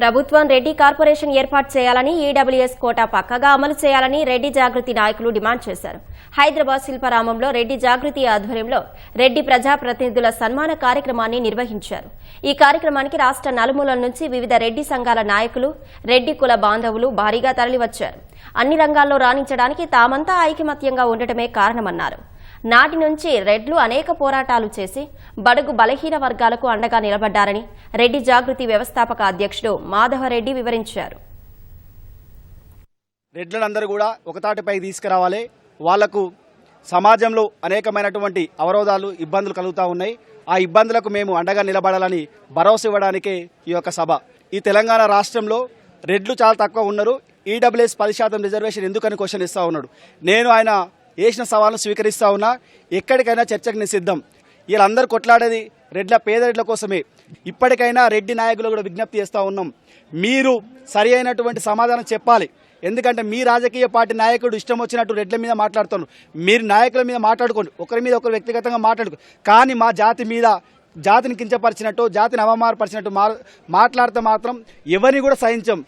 ప్రభుత్వం రెడ్డి కార్పొరేషన్ ఏర్పాటు చేయాలని ఈడబ్ల్యూఎస్ కోటా పక్కగా అమలు చేయాలని రెడ్డి జాగృతి నాయకులు డిమాండ్ చేశారు. హైదరాబాద్ శిల్పరామంలో రెడ్డి జాగృతి ఆధ్వర్యంలో రెడ్డి ప్రజాప్రతినిధుల సన్మాన కార్యక్రమాన్ని నిర్వహించారు. ఈ కార్యక్రమానికి రాష్ట్ర నలుమూలల నుంచి వివిధ రెడ్డి సంఘాల నాయకులు రెడ్డి కుల బాంధవులు భారీగా తరలివచ్చారు. అన్ని రంగాల్లో రాణించడానికి తామంతా ఐకమత్యంగా ఉండటమే కారణమన్నారు. నాటి నుంచి రెడ్లు అనేక పోరాటాలు చేసి బడుగు బలహీన వర్గాలకు అండగా నిలబడ్డారని రెడ్డి జాగృతి వ్యవస్థాపక అధ్యక్షుడు మాధవరెడ్డి వివరించారు. రెడ్లందరూ కూడా ఒకతాటిపై తీసుకురావాలి. వాళ్ళకు సమాజంలో అనేకమైనటువంటి అవరోధాలు ఇబ్బందులు కలుగుతూ ఉన్నాయి. ఆ ఇబ్బందులకు మేము అండగా నిలబడాలని భరోసా ఇవ్వడానికే ఈ యొక్క సభ. ఈ తెలంగాణ రాష్ట్రంలో రెడ్లు చాలా తక్కువ ఉన్నారు. ఈడబ్ల్యూఎస్ పది శాతం రిజర్వేషన్ ఎందుకని క్వశ్చన్ ఇస్తూ ఉన్నాడు. నేను ఆయన వేసిన సవాళ్ళను స్వీకరిస్తూ ఉన్నా ఎక్కడికైనా చర్చకు నిసిద్ధం వీళ్ళందరూ కొట్లాడేది రెడ్ల పేద రెడ్ల కోసమే. ఇప్పటికైనా రెడ్డి నాయకులు కూడా విజ్ఞప్తి చేస్తూ ఉన్నాం. మీరు సరి అయినటువంటి సమాధానం చెప్పాలి. ఎందుకంటే మీ రాజకీయ పార్టీ నాయకుడు ఇష్టం వచ్చినట్టు రెడ్ల మీద మాట్లాడుతున్నారు. మీరు నాయకుల మీద మాట్లాడుకోండి. ఒకరి మీద ఒకరు వ్యక్తిగతంగా మాట్లాడుకో. కానీ మా జాతి మీద జాతిని కించపరిచినట్టు జాతిని అవమానపరిచినట్టు మా మాట్లాడితే మాత్రం ఎవరిని కూడా సహించం.